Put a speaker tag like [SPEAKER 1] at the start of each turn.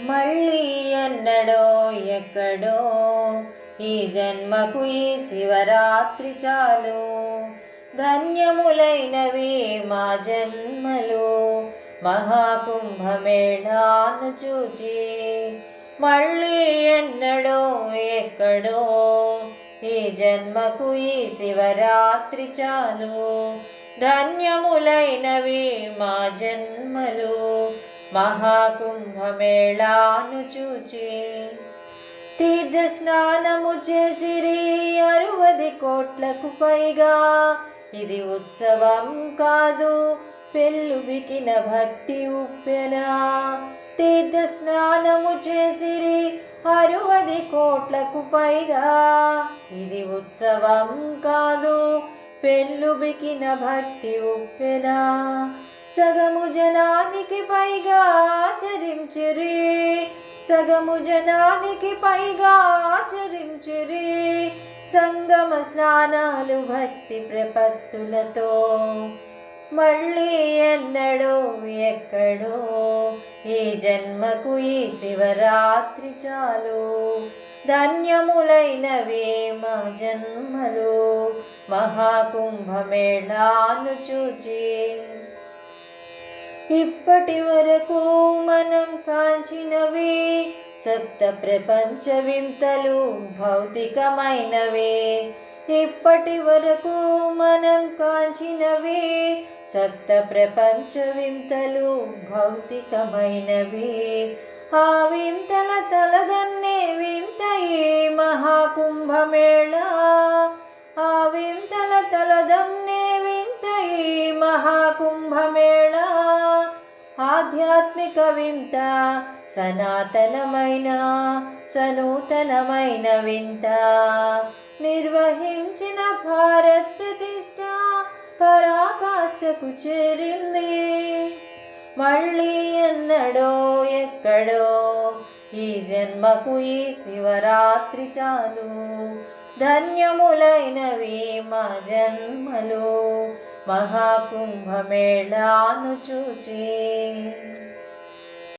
[SPEAKER 1] మళ్ళీ ఎన్నడో ఎక్కడో ఈ జన్మకు ఈ శివరాత్రి చాలు. ధన్యములైనవి మా జన్మలు మహాకుంభమేళాను చూచి. మళ్ళీ ఎన్నడో ఎక్కడో ఈ జన్మకు ఈ శివరాత్రి చాలు. ధన్యములైనవి మా జన్మలు మహాకుంభమేళాను చూచి తీర్థ స్నానము చేసిరి అరువది కోట్లకు పైగా. ఇది ఉత్సవం కాదు పెళ్ళుబికిన భక్తి ఉప్పెనా. తీర్థ స్నానము చేసిరి అరువది కోట్లకు పైగా. ఇది ఉత్సవం కాదు పెళ్ళుబికిన భక్తి ఉప్పెనా. సగము జనానికి పైగా ఆచరించురి. సగము జనానికి పైగా ఆచరించురి. సంగమ స్నానాలు భక్తి ప్రపత్తులతో. మళ్ళీ ఎన్నడో ఎక్కడో ఈ జన్మకు ఈ శివరాత్రి చాలు. ధన్యములైనవే మా జన్మలు. మహాకుంభమేళాను చూచి. ఇప్పటి వరకు మనం కాంచినవి. సప్త ప్రపంచ వింతలు భౌతికమైనవే. ఇప్పటి వరకు మనం కాంచినవి. సప్త ప్రపంచ వింతలు భౌతికమైనవి. ఆ వింతల తలదన్నే వింతయే మహాకుంభమేళ. ఆ వింతల తలదన్నే వింతయే మహాకుంభమేళ. ఆధ్యాత్మిక వింత సనాతనమైన సనూతనమైన వింత. నిర్వహించిన భారత్ ప్రతిష్ట పరాకాష్ఠకు చేరింది. మళ్ళీ ఎన్నడో ఎక్కడో ఈ జన్మకు ఈ శివరాత్రి చాలు. ధన్యములైనవి మా జన్మలు. మహాకుంభమేళాను చూచి